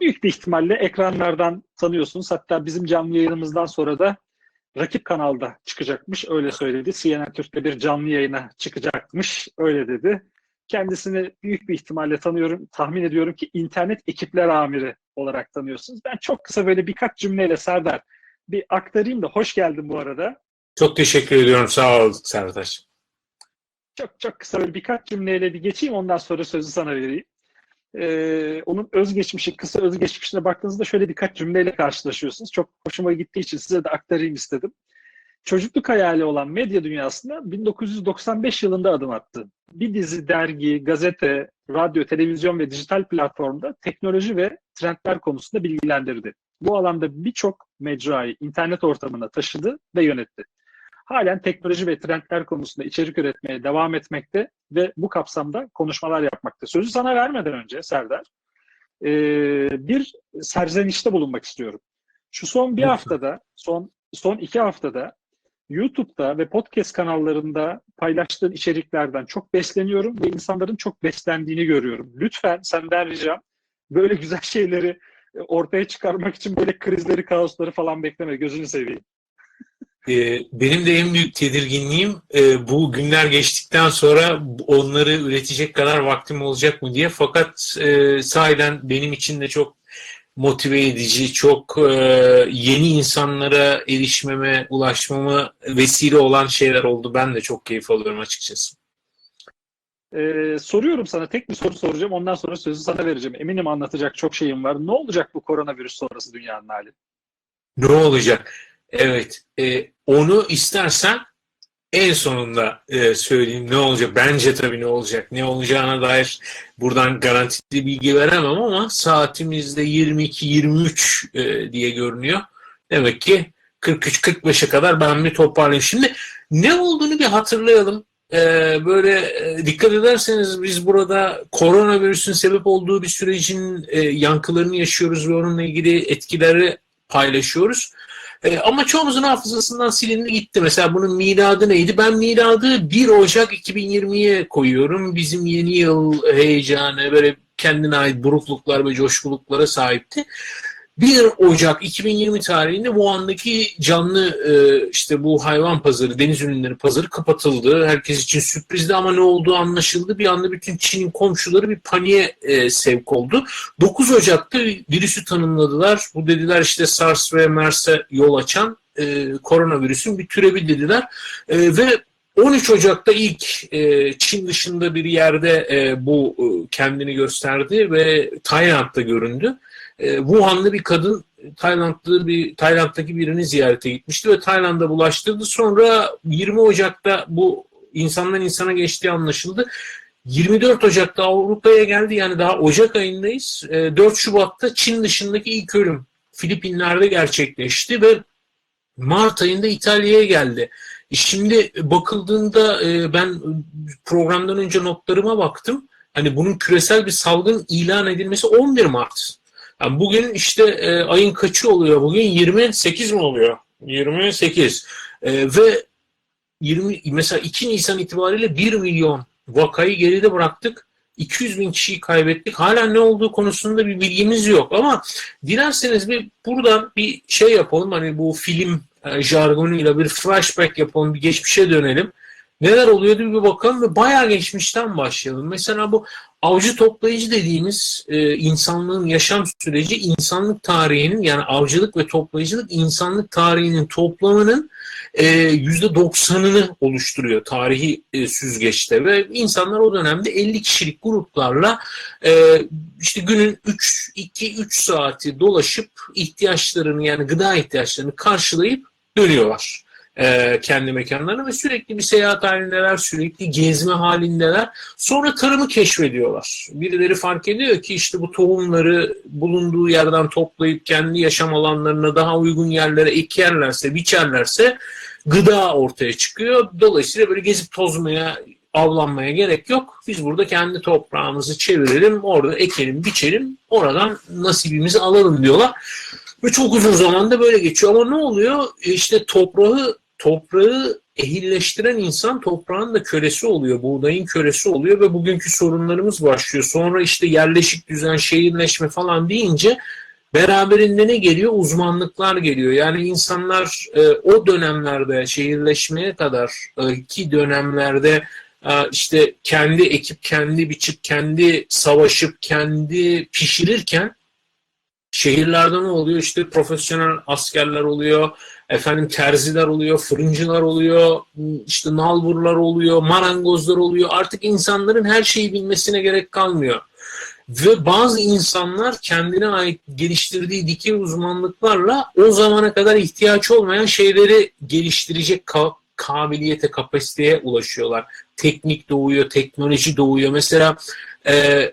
büyük bir ihtimalle ekranlardan tanıyorsunuz. Hatta bizim canlı yayınımızdan sonra da rakip kanalda çıkacakmış. Öyle söyledi. CNN Türk'te bir canlı yayına çıkacakmış. Öyle dedi. Kendisini büyük bir ihtimalle tanıyorum. Tahmin ediyorum ki internet ekipler amiri olarak tanıyorsunuz. Ben çok kısa böyle birkaç cümleyle Serdar bir aktarayım da hoş geldin bu arada. Çok teşekkür ediyorum. Sağ ol Sertaç. Çok çok kısa böyle birkaç cümleyle bir geçeyim ondan sonra sözü sana vereyim. Ee, onun özgeçmişi, kısa özgeçmişine baktığınızda şöyle birkaç cümleyle karşılaşıyorsunuz. Çok hoşuma gittiği için size de aktarayım istedim. Çocukluk hayali olan medya dünyasına 1995 yılında adım attı. Bir dizi dergi, gazete, radyo, televizyon ve dijital platformda teknoloji ve trendler konusunda bilgilendirdi. Bu alanda birçok mecrayı internet ortamına taşıdı ve yönetti halen teknoloji ve trendler konusunda içerik üretmeye devam etmekte ve bu kapsamda konuşmalar yapmakta. Sözü sana vermeden önce Serdar, e, bir serzenişte bulunmak istiyorum. Şu son bir haftada, son son iki haftada YouTube'da ve podcast kanallarında paylaştığın içeriklerden çok besleniyorum ve insanların çok beslendiğini görüyorum. Lütfen senden ricam böyle güzel şeyleri ortaya çıkarmak için böyle krizleri, kaosları falan bekleme. Gözünü seveyim. Ee, benim de en büyük tedirginliğim e, bu günler geçtikten sonra onları üretecek kadar vaktim olacak mı diye. Fakat e, sahiden benim için de çok motive edici, çok e, yeni insanlara erişmeme, ulaşmama vesile olan şeyler oldu. Ben de çok keyif alıyorum açıkçası. Ee, soruyorum sana tek bir soru soracağım. Ondan sonra sözü sana vereceğim. Eminim anlatacak çok şeyim var. Ne olacak bu koronavirüs sonrası dünyanın hali? Ne olacak? Evet. E, onu istersen en sonunda e, söyleyeyim ne olacak. Bence tabii ne olacak. Ne olacağına dair buradan garantili bilgi veremem ama saatimizde 22-23 e, diye görünüyor. Demek ki 43-45'e kadar ben bir toparlayayım. Şimdi ne olduğunu bir hatırlayalım. Ee, böyle e, dikkat ederseniz biz burada koronavirüsün sebep olduğu bir sürecin e, yankılarını yaşıyoruz ve onunla ilgili etkileri paylaşıyoruz. E, ama çoğumuzun hafızasından silindi gitti. Mesela bunun miladı neydi? Ben miladı 1 Ocak 2020'ye koyuyorum. Bizim yeni yıl heyecanı, böyle kendine ait burukluklar ve coşkuluklara sahipti. 1 Ocak 2020 tarihinde Wuhan'daki canlı e, işte bu hayvan pazarı, deniz ürünleri pazarı kapatıldı. Herkes için sürprizdi ama ne olduğu anlaşıldı. Bir anda bütün Çin'in komşuları bir paniğe e, sevk oldu. 9 Ocak'ta virüsü tanımladılar. Bu dediler işte SARS ve MERS'e yol açan e, koronavirüsün bir türevi dediler. Ve 13 Ocak'ta ilk e, Çin dışında bir yerde e, bu e, kendini gösterdi ve Tayland'da göründü e, Wuhan'lı bir kadın Taylandlı bir Tayland'daki birini ziyarete gitmişti ve Tayland'a bulaştırdı. Sonra 20 Ocak'ta bu insandan insana geçtiği anlaşıldı. 24 Ocak'ta Avrupa'ya geldi yani daha Ocak ayındayız. 4 e, Şubat'ta Çin dışındaki ilk ölüm Filipinler'de gerçekleşti ve Mart ayında İtalya'ya geldi. E, şimdi bakıldığında ben programdan önce notlarıma baktım. Hani bunun küresel bir salgın ilan edilmesi 11 Mart. Yani bugün işte e, ayın kaçı oluyor? Bugün 28 mi oluyor? 28. E, ve 20 mesela 2 Nisan itibariyle 1 milyon vakayı geride bıraktık. 200 bin kişiyi kaybettik. Hala ne olduğu konusunda bir bilgimiz yok. Ama dilerseniz bir buradan bir şey yapalım. Hani bu film e, jargonuyla bir flashback yapalım. Bir geçmişe dönelim. Neler oluyordu bir bakalım ve bayağı geçmişten başlayalım. Mesela bu avcı toplayıcı dediğimiz e, insanlığın yaşam süreci insanlık tarihinin yani avcılık ve toplayıcılık insanlık tarihinin toplamının e, yüzde doksanını oluşturuyor tarihi e, süzgeçte ve insanlar o dönemde 50 kişilik gruplarla e, işte günün 3 2 3 saati dolaşıp ihtiyaçlarını yani gıda ihtiyaçlarını karşılayıp dönüyorlar e, kendi mekanlarına ve sürekli bir seyahat halindeler, sürekli gezme halindeler. Sonra tarımı keşfediyorlar. Birileri fark ediyor ki işte bu tohumları bulunduğu yerden toplayıp kendi yaşam alanlarına daha uygun yerlere ekerlerse, biçerlerse gıda ortaya çıkıyor. Dolayısıyla böyle gezip tozmaya, avlanmaya gerek yok. Biz burada kendi toprağımızı çevirelim, orada ekelim, biçelim, oradan nasibimizi alalım diyorlar. Ve çok uzun zamanda böyle geçiyor. Ama ne oluyor? İşte toprağı toprağı ehilleştiren insan toprağın da kölesi oluyor, buğdayın kölesi oluyor ve bugünkü sorunlarımız başlıyor. Sonra işte yerleşik düzen, şehirleşme falan deyince beraberinde ne geliyor? Uzmanlıklar geliyor. Yani insanlar e, o dönemlerde şehirleşmeye kadar e, ki dönemlerde e, işte kendi ekip, kendi biçip, kendi savaşıp, kendi pişirirken şehirlerde ne oluyor? İşte profesyonel askerler oluyor, efendim terziler oluyor, fırıncılar oluyor, işte nalburlar oluyor, marangozlar oluyor. Artık insanların her şeyi bilmesine gerek kalmıyor. Ve bazı insanlar kendine ait geliştirdiği dikey uzmanlıklarla o zamana kadar ihtiyaç olmayan şeyleri geliştirecek ka- kabiliyete, kapasiteye ulaşıyorlar. Teknik doğuyor, teknoloji doğuyor. Mesela e,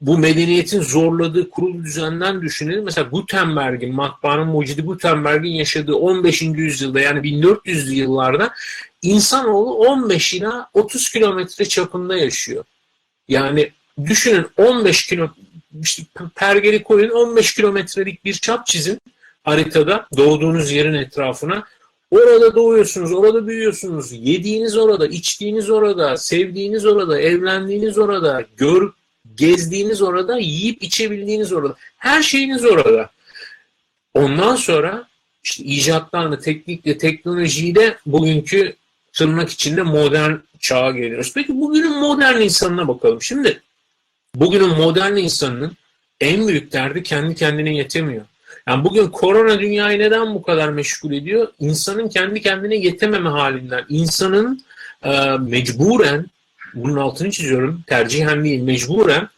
bu medeniyetin zorladığı kurul düzenden düşünelim. Mesela Gutenberg'in, matbaanın mucidi Gutenberg'in yaşadığı 15. yüzyılda yani 1400'lü yıllarda insanoğlu 15 ila 30 kilometre çapında yaşıyor. Yani düşünün 15 kilo işte pergeli koyun 15 kilometrelik bir çap çizin haritada doğduğunuz yerin etrafına. Orada doğuyorsunuz, orada büyüyorsunuz. Yediğiniz orada, içtiğiniz orada, sevdiğiniz orada, evlendiğiniz orada, gör, gezdiğiniz orada, yiyip içebildiğiniz orada. Her şeyiniz orada. Ondan sonra işte icatlarla, teknikle, teknolojiyle bugünkü tırnak içinde modern çağa geliyoruz. Peki bugünün modern insanına bakalım. Şimdi bugünün modern insanının en büyük derdi kendi kendine yetemiyor. Yani bugün korona dünyayı neden bu kadar meşgul ediyor? İnsanın kendi kendine yetememe halinden. İnsanın e, mecburen, bunun altını çiziyorum, tercihen değil, mecburen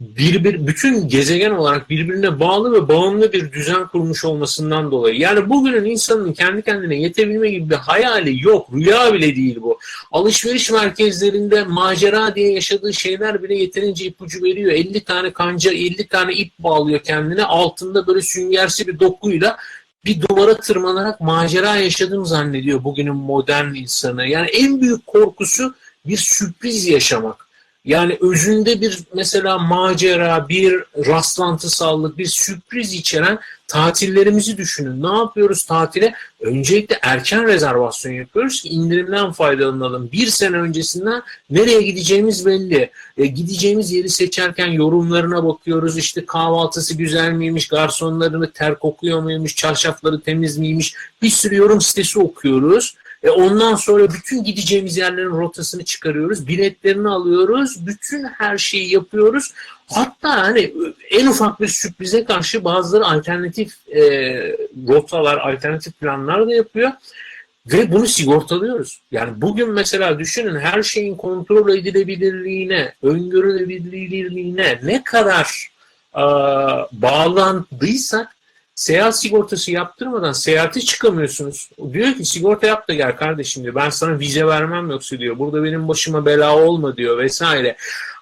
birbir, bütün gezegen olarak birbirine bağlı ve bağımlı bir düzen kurmuş olmasından dolayı. Yani bugünün insanın kendi kendine yetebilme gibi bir hayali yok. Rüya bile değil bu. Alışveriş merkezlerinde macera diye yaşadığı şeyler bile yeterince ipucu veriyor. 50 tane kanca, 50 tane ip bağlıyor kendine. Altında böyle süngersi bir dokuyla bir duvara tırmanarak macera yaşadığını zannediyor bugünün modern insanı. Yani en büyük korkusu bir sürpriz yaşamak. Yani özünde bir mesela macera, bir rastlantısallık, bir sürpriz içeren tatillerimizi düşünün. Ne yapıyoruz tatile? Öncelikle erken rezervasyon yapıyoruz ki indirimden faydalanalım. Bir sene öncesinden nereye gideceğimiz belli. E, gideceğimiz yeri seçerken yorumlarına bakıyoruz. İşte kahvaltısı güzel miymiş, garsonlarını ter kokuyor muymuş, çarşafları temiz miymiş. Bir sürü yorum sitesi okuyoruz. E ondan sonra bütün gideceğimiz yerlerin rotasını çıkarıyoruz. Biletlerini alıyoruz. Bütün her şeyi yapıyoruz. Hatta hani en ufak bir sürprize karşı bazıları alternatif e, rotalar, alternatif planlar da yapıyor. Ve bunu sigortalıyoruz. Yani bugün mesela düşünün her şeyin kontrol edilebilirliğine, öngörülebilirliğine ne kadar e, bağlandıysak seyahat sigortası yaptırmadan seyahate çıkamıyorsunuz. Diyor ki sigorta yap da gel kardeşim diyor. Ben sana vize vermem yoksa diyor. Burada benim başıma bela olma diyor vesaire.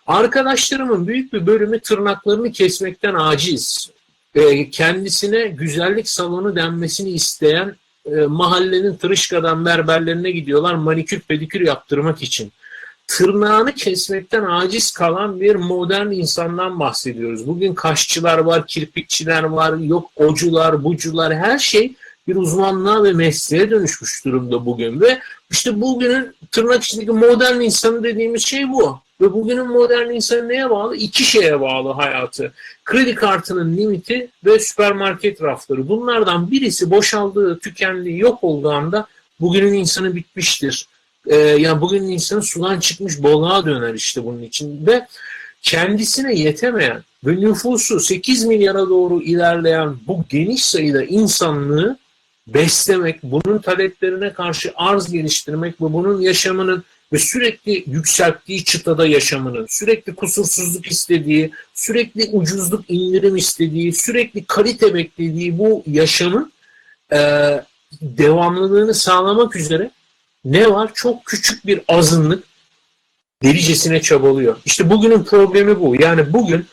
Arkadaşlarımın büyük bir bölümü tırnaklarını kesmekten aciz. E, kendisine güzellik salonu denmesini isteyen e, mahallenin tırışkadan berberlerine gidiyorlar manikür pedikür yaptırmak için tırnağını kesmekten aciz kalan bir modern insandan bahsediyoruz. Bugün kaşçılar var, kirpikçiler var, yok ocular, bucular her şey bir uzmanlığa ve mesleğe dönüşmüş durumda bugün ve işte bugünün tırnak içindeki modern insanı dediğimiz şey bu. Ve bugünün modern insanı neye bağlı? İki şeye bağlı hayatı. Kredi kartının limiti ve süpermarket rafları. Bunlardan birisi boşaldığı, tükendiği, yok olduğu anda bugünün insanı bitmiştir e, yani bugün insan sudan çıkmış balığa döner işte bunun için ve kendisine yetemeyen ve nüfusu 8 milyara doğru ilerleyen bu geniş sayıda insanlığı beslemek, bunun taleplerine karşı arz geliştirmek ve bunun yaşamının ve sürekli yükselttiği çıtada yaşamının, sürekli kusursuzluk istediği, sürekli ucuzluk indirim istediği, sürekli kalite beklediği bu yaşamın e, devamlılığını sağlamak üzere ne var? Çok küçük bir azınlık delicesine çabalıyor. İşte bugünün problemi bu. Yani bugün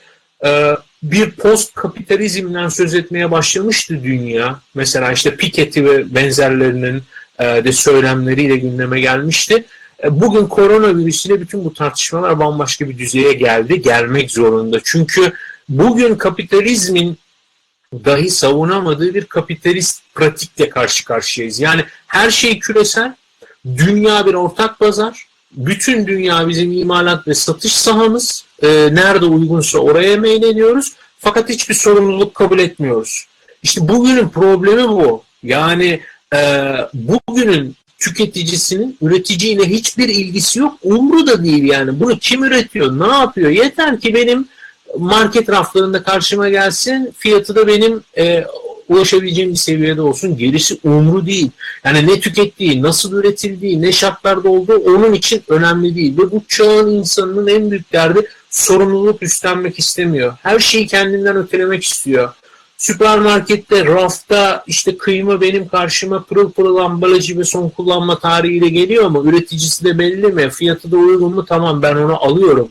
e, bir post kapitalizmden söz etmeye başlamıştı dünya. Mesela işte Piketty ve benzerlerinin e, de söylemleriyle gündeme gelmişti. E, bugün koronavirüsüyle bütün bu tartışmalar bambaşka bir düzeye geldi. Gelmek zorunda. Çünkü bugün kapitalizmin dahi savunamadığı bir kapitalist pratikle karşı karşıyayız. Yani her şey küresel, Dünya bir ortak pazar. Bütün dünya bizim imalat ve satış sahamız. E, nerede uygunsa oraya meylediyoruz. Fakat hiçbir sorumluluk kabul etmiyoruz. İşte bugünün problemi bu. Yani e, bugünün tüketicisinin üreticiyle hiçbir ilgisi yok. Umru da değil yani. Bunu kim üretiyor? Ne yapıyor? Yeter ki benim market raflarında karşıma gelsin. Fiyatı da benim e, ulaşabileceğim bir seviyede olsun. Gerisi umru değil. Yani ne tükettiği, nasıl üretildiği, ne şartlarda olduğu onun için önemli değil. Ve bu çağın insanının en büyük derdi sorumluluk üstlenmek istemiyor. Her şeyi kendinden ötelemek istiyor. Süpermarkette, rafta işte kıyma benim karşıma pırıl pırıl ambalajı ve son kullanma tarihiyle geliyor mu? Üreticisi de belli mi? Fiyatı da uygun mu? Tamam ben onu alıyorum.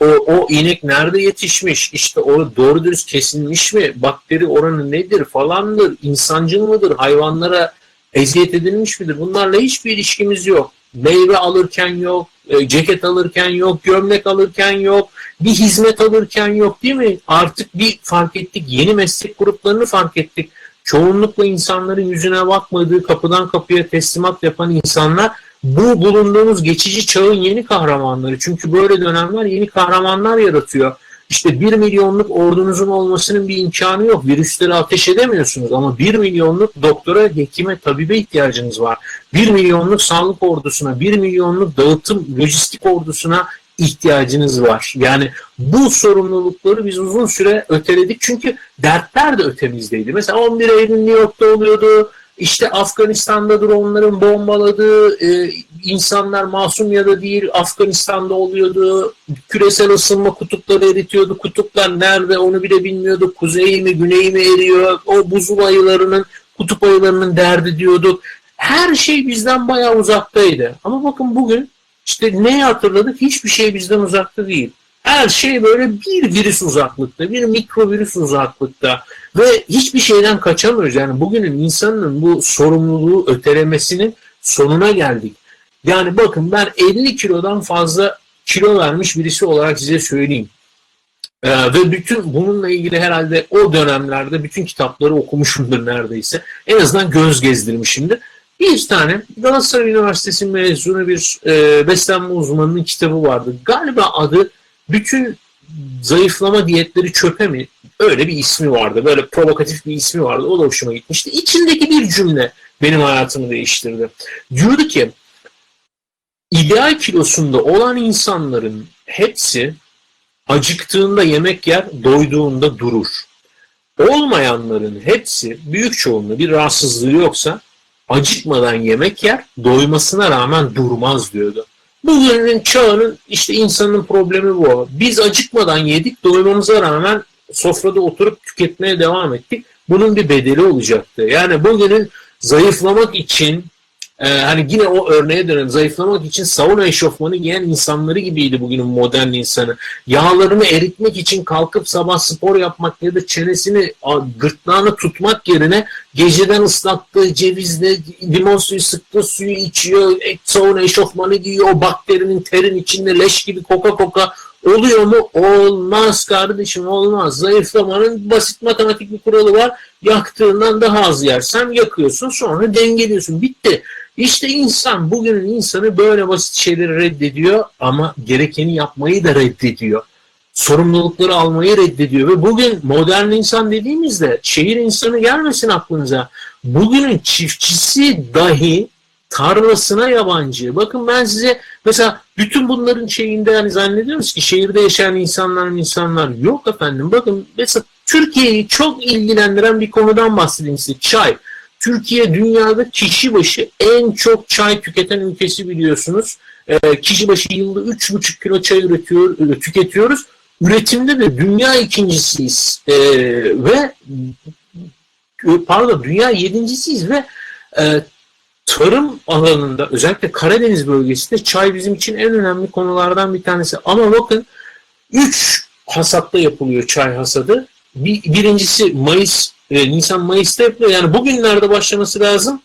O, o inek nerede yetişmiş? İşte o doğru dürüst kesilmiş mi? Bakteri oranı nedir falandır? İnsancıl mıdır? Hayvanlara eziyet edilmiş midir? Bunlarla hiçbir ilişkimiz yok. Meyve alırken yok, e, ceket alırken yok, gömlek alırken yok, bir hizmet alırken yok değil mi? Artık bir fark ettik, yeni meslek gruplarını fark ettik. Çoğunlukla insanların yüzüne bakmadığı, kapıdan kapıya teslimat yapan insanlar bu bulunduğumuz geçici çağın yeni kahramanları. Çünkü böyle dönemler yeni kahramanlar yaratıyor. İşte bir milyonluk ordunuzun olmasının bir imkanı yok. Virüsleri ateş edemiyorsunuz ama bir milyonluk doktora, hekime, tabibe ihtiyacınız var. Bir milyonluk sağlık ordusuna, bir milyonluk dağıtım, lojistik ordusuna ihtiyacınız var. Yani bu sorumlulukları biz uzun süre öteledik. Çünkü dertler de ötemizdeydi. Mesela 11 Eylül New York'ta oluyordu. İşte Afganistan'da onların bombaladığı e, insanlar masum ya da değil Afganistan'da oluyordu. Küresel ısınma kutupları eritiyordu. Kutuplar nerede onu bile bilmiyorduk. Kuzey mi güney mi eriyor. O buzul ayılarının kutup ayılarının derdi diyorduk. Her şey bizden bayağı uzaktaydı. Ama bakın bugün işte neyi hatırladık? Hiçbir şey bizden uzakta değil. Her şey böyle bir virüs uzaklıkta, bir mikrovirüs uzaklıkta ve hiçbir şeyden kaçamıyoruz. Yani bugünün insanın bu sorumluluğu ötelemesinin sonuna geldik. Yani bakın ben 50 kilodan fazla kilo vermiş birisi olarak size söyleyeyim. Ee, ve bütün bununla ilgili herhalde o dönemlerde bütün kitapları okumuşumdur neredeyse. En azından göz gezdirmişimdir. Bir tane Galatasaray Üniversitesi mezunu bir e, beslenme uzmanının kitabı vardı. Galiba adı bütün zayıflama diyetleri çöpe mi? Öyle bir ismi vardı. Böyle provokatif bir ismi vardı. O da hoşuma gitmişti. İçindeki bir cümle benim hayatımı değiştirdi. Diyordu ki ideal kilosunda olan insanların hepsi acıktığında yemek yer, doyduğunda durur. Olmayanların hepsi büyük çoğunluğu bir rahatsızlığı yoksa acıkmadan yemek yer, doymasına rağmen durmaz diyordu. Bugünün çağının işte insanın problemi bu. Biz acıkmadan yedik, doymamıza rağmen sofrada oturup tüketmeye devam ettik. Bunun bir bedeli olacaktı. Yani bugünün zayıflamak için ee, hani yine o örneğe dönelim. Zayıflamak için sauna eşofmanı giyen insanları gibiydi bugünün modern insanı. Yağlarını eritmek için kalkıp sabah spor yapmak ya da çenesini gırtlağını tutmak yerine geceden ıslattığı cevizle limon suyu sıktığı suyu içiyor. Sauna eşofmanı giyiyor. O bakterinin terin içinde leş gibi koka koka Oluyor mu? Olmaz kardeşim olmaz. Zayıflamanın basit matematik bir kuralı var. Yaktığından daha az yersen yakıyorsun sonra dengeliyorsun. Bitti. İşte insan, bugünün insanı böyle basit şeyleri reddediyor ama gerekeni yapmayı da reddediyor. Sorumlulukları almayı reddediyor ve bugün modern insan dediğimizde şehir insanı gelmesin aklınıza. Bugünün çiftçisi dahi tarlasına yabancı. Bakın ben size mesela bütün bunların şeyinde yani zannediyoruz ki şehirde yaşayan insanlar insanlar yok efendim. Bakın mesela Türkiye'yi çok ilgilendiren bir konudan bahsedeyim size. Çay. Türkiye dünyada kişi başı en çok çay tüketen ülkesi biliyorsunuz. E, kişi başı yılda 3,5 kilo çay üretiyor, e, tüketiyoruz. Üretimde de dünya ikincisiyiz. E, ve pardon dünya yedincisiyiz ve e, tarım alanında özellikle Karadeniz bölgesinde çay bizim için en önemli konulardan bir tanesi. Ama bakın 3 hasatta yapılıyor çay hasadı. Bir, birincisi Mayıs e, Nisan Mayıs'ta yapılıyor. Yani bugünlerde başlaması lazım.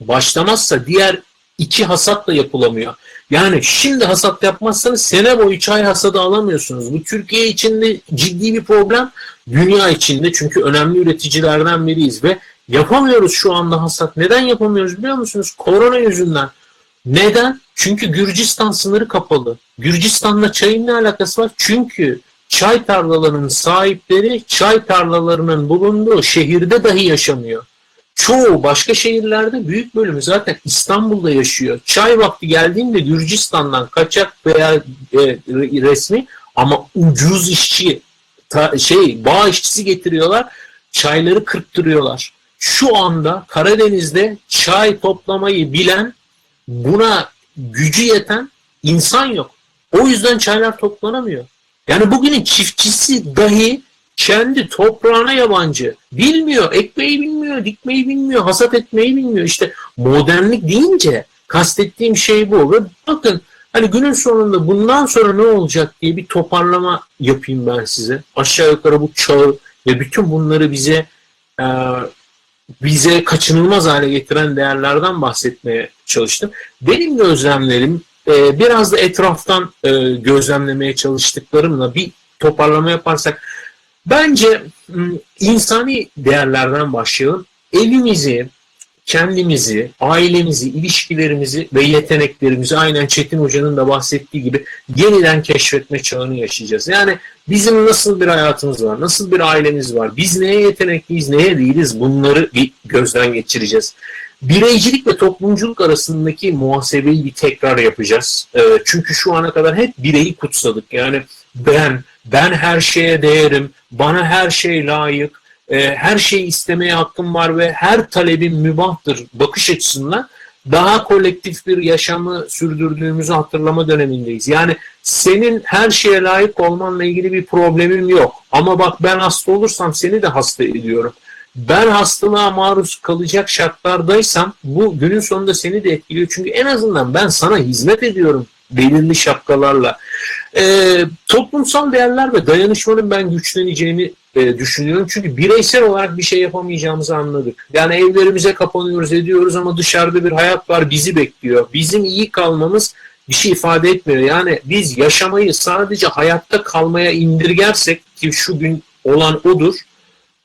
Başlamazsa diğer iki hasat da yapılamıyor. Yani şimdi hasat yapmazsanız sene boyu çay hasadı alamıyorsunuz. Bu Türkiye içinde ciddi bir problem. Dünya içinde çünkü önemli üreticilerden biriyiz ve yapamıyoruz şu anda hasat. Neden yapamıyoruz biliyor musunuz? Korona yüzünden. Neden? Çünkü Gürcistan sınırı kapalı. Gürcistan'la çayın ne alakası var? Çünkü çay tarlalarının sahipleri çay tarlalarının bulunduğu şehirde dahi yaşamıyor. Çoğu başka şehirlerde büyük bölümü zaten İstanbul'da yaşıyor. Çay vakti geldiğinde Gürcistan'dan kaçak veya e, resmi ama ucuz işçi ta, şey bağ işçisi getiriyorlar. Çayları kırptırıyorlar. Şu anda Karadeniz'de çay toplamayı bilen buna gücü yeten insan yok. O yüzden çaylar toplanamıyor. Yani bugünün çiftçisi dahi kendi toprağına yabancı. Bilmiyor, ekmeği bilmiyor, dikmeyi bilmiyor, hasat etmeyi bilmiyor. İşte modernlik deyince kastettiğim şey bu. Ve bakın hani günün sonunda bundan sonra ne olacak diye bir toparlama yapayım ben size. Aşağı yukarı bu çağı ve bütün bunları bize e, bize kaçınılmaz hale getiren değerlerden bahsetmeye çalıştım. Benim gözlemlerim e, biraz da etraftan e, gözlemlemeye çalıştıklarımla bir toparlama yaparsak bence insani değerlerden başlayalım. Evimizi, kendimizi, ailemizi, ilişkilerimizi ve yeteneklerimizi aynen Çetin Hoca'nın da bahsettiği gibi yeniden keşfetme çağını yaşayacağız. Yani bizim nasıl bir hayatımız var, nasıl bir ailemiz var, biz neye yetenekliyiz, neye değiliz bunları bir gözden geçireceğiz. Bireycilik ve toplumculuk arasındaki muhasebeyi bir tekrar yapacağız. Çünkü şu ana kadar hep bireyi kutsadık. Yani ben, ben her şeye değerim, bana her şey layık, her şeyi istemeye hakkım var ve her talebim mübahtır bakış açısından daha kolektif bir yaşamı sürdürdüğümüzü hatırlama dönemindeyiz. Yani senin her şeye layık olmanla ilgili bir problemim yok. Ama bak ben hasta olursam seni de hasta ediyorum. Ben hastalığa maruz kalacak şartlardaysam bu günün sonunda seni de etkiliyor. Çünkü en azından ben sana hizmet ediyorum belirli şapkalarla. E, toplumsal değerler ve dayanışmanın ben güçleneceğini e, düşünüyorum. Çünkü bireysel olarak bir şey yapamayacağımızı anladık. Yani evlerimize kapanıyoruz ediyoruz ama dışarıda bir hayat var bizi bekliyor. Bizim iyi kalmamız bir şey ifade etmiyor. Yani biz yaşamayı sadece hayatta kalmaya indirgersek ki şu gün olan odur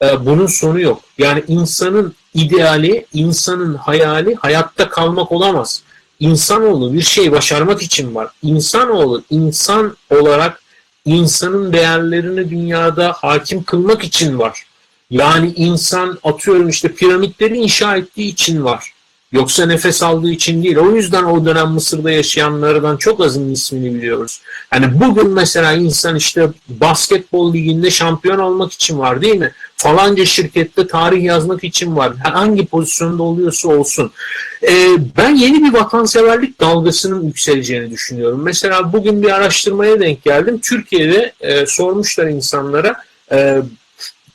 e, bunun sonu yok. Yani insanın ideali, insanın hayali hayatta kalmak olamaz. İnsanoğlu bir şey başarmak için var. İnsanoğlu insan olarak insanın değerlerini dünyada hakim kılmak için var. Yani insan atıyorum işte piramitleri inşa ettiği için var. Yoksa nefes aldığı için değil. O yüzden o dönem Mısır'da yaşayanlardan çok azın ismini biliyoruz. Yani bugün mesela insan işte basketbol liginde şampiyon olmak için var değil mi? Falanca şirkette tarih yazmak için var. Hangi pozisyonda oluyorsa olsun. Ee, ben yeni bir vatanseverlik dalgasının yükseleceğini düşünüyorum. Mesela bugün bir araştırmaya denk geldim. Türkiye'de e, sormuşlar insanlara e,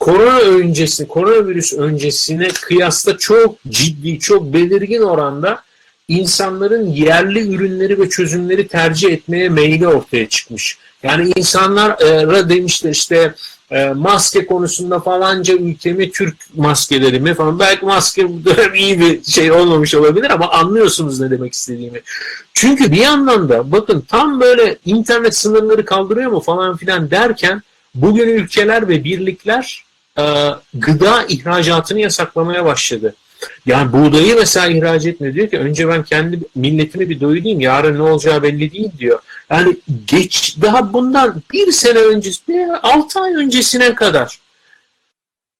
korona öncesi, koronavirüs öncesine kıyasla çok ciddi, çok belirgin oranda insanların yerli ürünleri ve çözümleri tercih etmeye meyli ortaya çıkmış. Yani insanlara demişler işte e, maske konusunda falanca ülkemi Türk maskeleri mi falan. Belki maske bu dönem iyi bir şey olmamış olabilir ama anlıyorsunuz ne demek istediğimi. Çünkü bir yandan da bakın tam böyle internet sınırları kaldırıyor mu falan filan derken bugün ülkeler ve birlikler e, gıda ihracatını yasaklamaya başladı. Yani buğdayı mesela ihraç etmiyor. Diyor ki önce ben kendi milletimi bir doyurayım. Yarın ne olacağı belli değil diyor. Yani geç daha bundan bir sene öncesi, altı ay öncesine kadar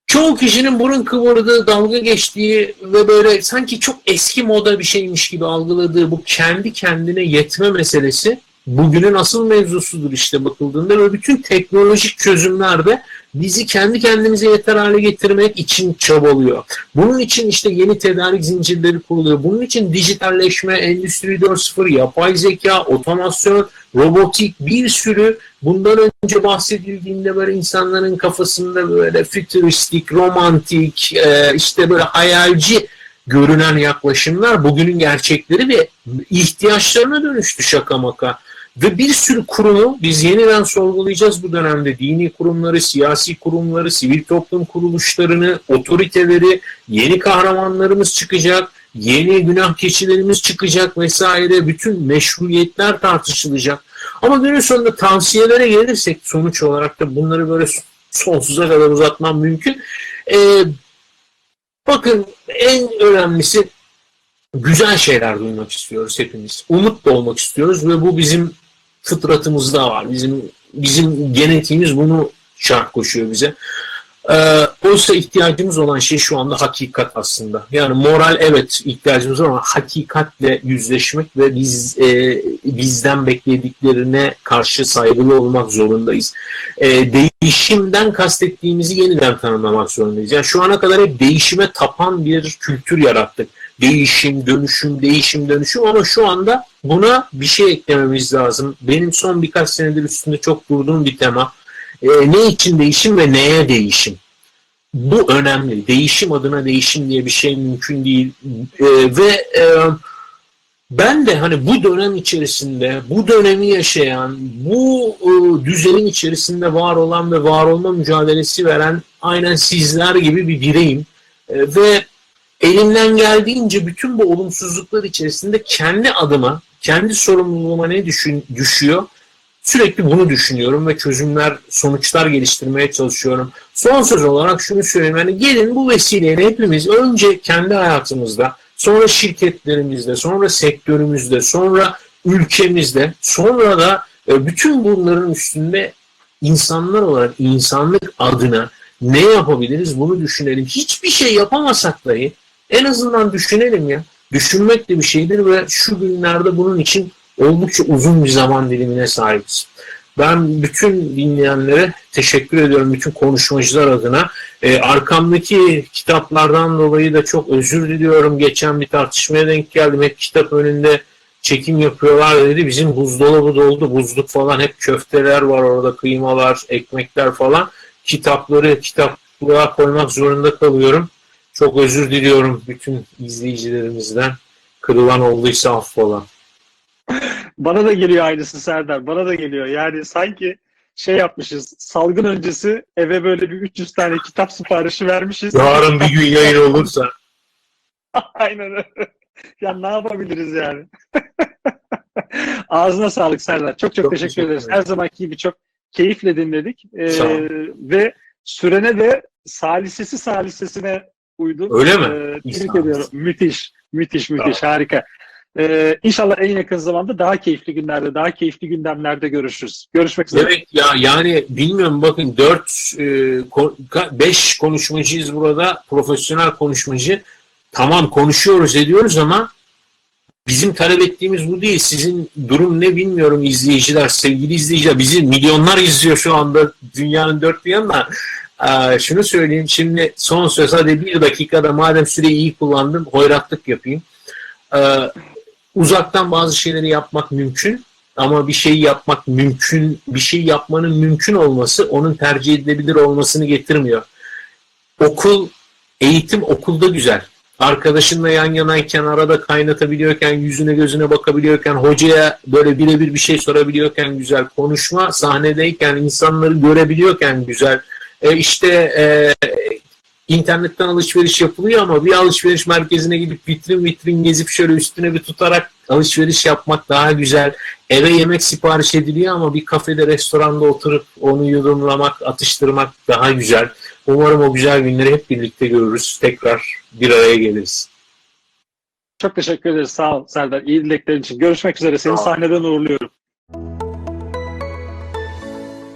çoğu kişinin burun kıvırdığı, dalga geçtiği ve böyle sanki çok eski moda bir şeymiş gibi algıladığı bu kendi kendine yetme meselesi bugünün asıl mevzusudur işte bakıldığında ve bütün teknolojik çözümlerde bizi kendi kendimize yeter hale getirmek için çabalıyor. Bunun için işte yeni tedarik zincirleri kuruluyor. Bunun için dijitalleşme, endüstri 4.0, yapay zeka, otomasyon, robotik bir sürü bundan önce bahsedildiğinde böyle insanların kafasında böyle fütüristik, romantik, işte böyle hayalci görünen yaklaşımlar bugünün gerçekleri ve ihtiyaçlarına dönüştü şaka maka. Ve bir sürü kurumu biz yeniden sorgulayacağız bu dönemde. Dini kurumları, siyasi kurumları, sivil toplum kuruluşlarını, otoriteleri, yeni kahramanlarımız çıkacak, yeni günah keçilerimiz çıkacak vesaire. Bütün meşruiyetler tartışılacak. Ama günün sonunda tavsiyelere gelirsek sonuç olarak da bunları böyle sonsuza kadar uzatmam mümkün. Ee, bakın en önemlisi güzel şeyler duymak istiyoruz hepimiz. Umutlu olmak istiyoruz ve bu bizim fıtratımızda var. Bizim bizim genetiğimiz bunu şart koşuyor bize. Ee, oysa ihtiyacımız olan şey şu anda hakikat aslında. Yani moral evet ihtiyacımız var ama hakikatle yüzleşmek ve biz e, bizden beklediklerine karşı saygılı olmak zorundayız. E, değişimden kastettiğimizi yeniden tanımlamak zorundayız. Yani şu ana kadar hep değişime tapan bir kültür yarattık. Değişim, dönüşüm, değişim, dönüşüm ama şu anda buna bir şey eklememiz lazım. Benim son birkaç senedir üstünde çok durduğum bir tema. E, ne için değişim ve neye değişim? Bu önemli. Değişim adına değişim diye bir şey mümkün değil. E, ve e, ben de hani bu dönem içerisinde, bu dönemi yaşayan, bu e, düzenin içerisinde var olan ve var olma mücadelesi veren aynen sizler gibi bir bireyim. E, ve elimden geldiğince bütün bu olumsuzluklar içerisinde kendi adıma, kendi sorumluluğuma ne düşün, düşüyor Sürekli bunu düşünüyorum ve çözümler, sonuçlar geliştirmeye çalışıyorum. Son söz olarak şunu söyleyeyim. Yani gelin bu vesileyle hepimiz önce kendi hayatımızda, sonra şirketlerimizde, sonra sektörümüzde, sonra ülkemizde, sonra da e, bütün bunların üstünde insanlar olarak insanlık adına ne yapabiliriz bunu düşünelim. Hiçbir şey yapamasak dahi en azından düşünelim ya. Düşünmek de bir şeydir ve şu günlerde bunun için oldukça uzun bir zaman dilimine sahibiz. Ben bütün dinleyenlere teşekkür ediyorum. Bütün konuşmacılar adına. E, arkamdaki kitaplardan dolayı da çok özür diliyorum. Geçen bir tartışmaya denk geldim. Hep kitap önünde çekim yapıyorlar dedi. Bizim buzdolabı doldu. Buzluk falan hep köfteler var orada. Kıymalar, ekmekler falan. Kitapları kitaplığa koymak zorunda kalıyorum. Çok özür diliyorum bütün izleyicilerimizden. Kırılan olduysa affola. Bana da geliyor aynısı Serdar. Bana da geliyor. Yani sanki şey yapmışız. Salgın öncesi eve böyle bir 300 tane kitap siparişi vermişiz. Yarın bir gün yayın olursa. Aynen öyle. Ya ne yapabiliriz yani? Ağzına sağlık Serdar. Çok çok, Çok teşekkür, teşekkür ederiz. Her zamanki gibi çok keyifle dinledik. Ee, ve sürene de salisesi salisesine uydun. Öyle mi? Ee, tebrik ediyorum. Müthiş. Müthiş, müthiş. Harika. Ee, inşallah en yakın zamanda daha keyifli günlerde, daha keyifli gündemlerde görüşürüz. Görüşmek üzere. Evet ya yani bilmiyorum bakın 4 5 konuşmacıyız burada profesyonel konuşmacı. Tamam konuşuyoruz ediyoruz ama bizim talep ettiğimiz bu değil. Sizin durum ne bilmiyorum izleyiciler, sevgili izleyiciler. Bizi milyonlar izliyor şu anda dünyanın dört bir yanına. Şunu söyleyeyim şimdi son söz hadi bir dakikada madem süreyi iyi kullandım hoyratlık yapayım. Ee, uzaktan bazı şeyleri yapmak mümkün ama bir şey yapmak mümkün, bir şey yapmanın mümkün olması onun tercih edilebilir olmasını getirmiyor. Okul, eğitim okulda güzel. Arkadaşınla yan yanayken, arada kaynatabiliyorken, yüzüne gözüne bakabiliyorken, hocaya böyle birebir bir şey sorabiliyorken güzel. Konuşma sahnedeyken, insanları görebiliyorken güzel. E işte e, internetten alışveriş yapılıyor ama bir alışveriş merkezine gidip vitrin vitrin gezip şöyle üstüne bir tutarak alışveriş yapmak daha güzel. Eve yemek sipariş ediliyor ama bir kafede, restoranda oturup onu yudumlamak, atıştırmak daha güzel. Umarım o güzel günleri hep birlikte görürüz. Tekrar bir araya geliriz. Çok teşekkür ederiz. Sağ ol Serdar. İyi dileklerin için. Görüşmek üzere. Seni sahneden uğurluyorum.